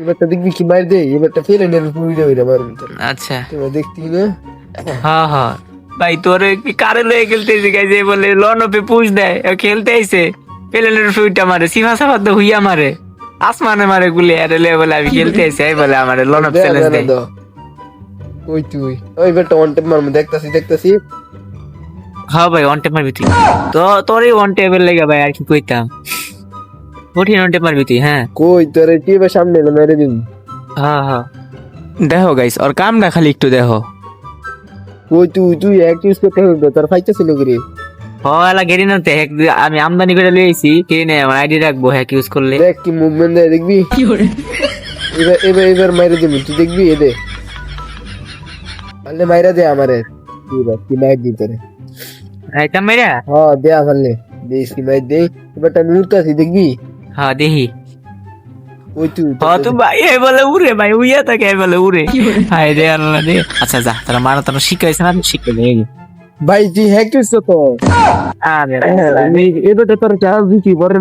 এবারটা দেখবি কি মার দে এবারটা ফেলে নেবে পুরি দেবে ভিতরে আচ্ছা। এবার দেখতি না? হ্যাঁ হ্যাঁ ভাই তোর কি কারে লয়ে খেলতে শিখাইছে বলে লনপে পুষ দেয় ও খেলতে আইছে। পেলেনের ফুইটা মারে সীমা সাফার তো হুইয়া মারে। আসমানে মারে গুলি আরে লে বলে আমি খেলতে আইছি। এই বলে আমার লনপ দে, চ্যালেঞ্জ দেয়। ওই তুই ওই বেটা ওয়ান টেপ মারমু দেখতাছি দেখতাছি। হ্যাঁ ভাই ওয়ান টেপ মারবি তুই। তো তোরই ওয়ান টেপের লেগে ভাই আর কি কইতাম। কঠিন ওয়ান পারবি তুই হ্যাঁ। কই তোরে কি এবার সামনে এলো মেরে দিন হ্যাঁ হ্যাঁ। দেখো গাইস ওর কামটা খালি একটু দেখো। কই তুই তুই এক ইউজ করতে হবে তোর ফাইটা ছিল করে হলা গেরি না হ্যাক আমি আমদানি করে লিয়ে আইছি কে নে আমার আইডি রাখব হ্যাক ইউজ করলে। দেখ কি মুভমেন্ট দেয় দেখবি? এবার এবার এবার মাইরে দিবি তুই দেখবি এ দে। পারলে মাইরা দে আমারে। তুই দেখ কি মাইর দি তোরে। আইতাম মেরা হ্যাঁ দে পারলে। দে কি মাইর দে এবারটা মুহূর্তাছি দেখবি? হ্যাঁ দেখি। ওই তুই হ্যাঁ তো ভাই এই বলে উড়ে ভাই উইয়া থাকে এই বলে উড়ে। হাই রে আল্লাহ রে। আচ্ছা যা তারা মারা তারা শিখাইছে না শিখে দে ভাই তুই হ্যাক করছ তো? আরে তোর পরে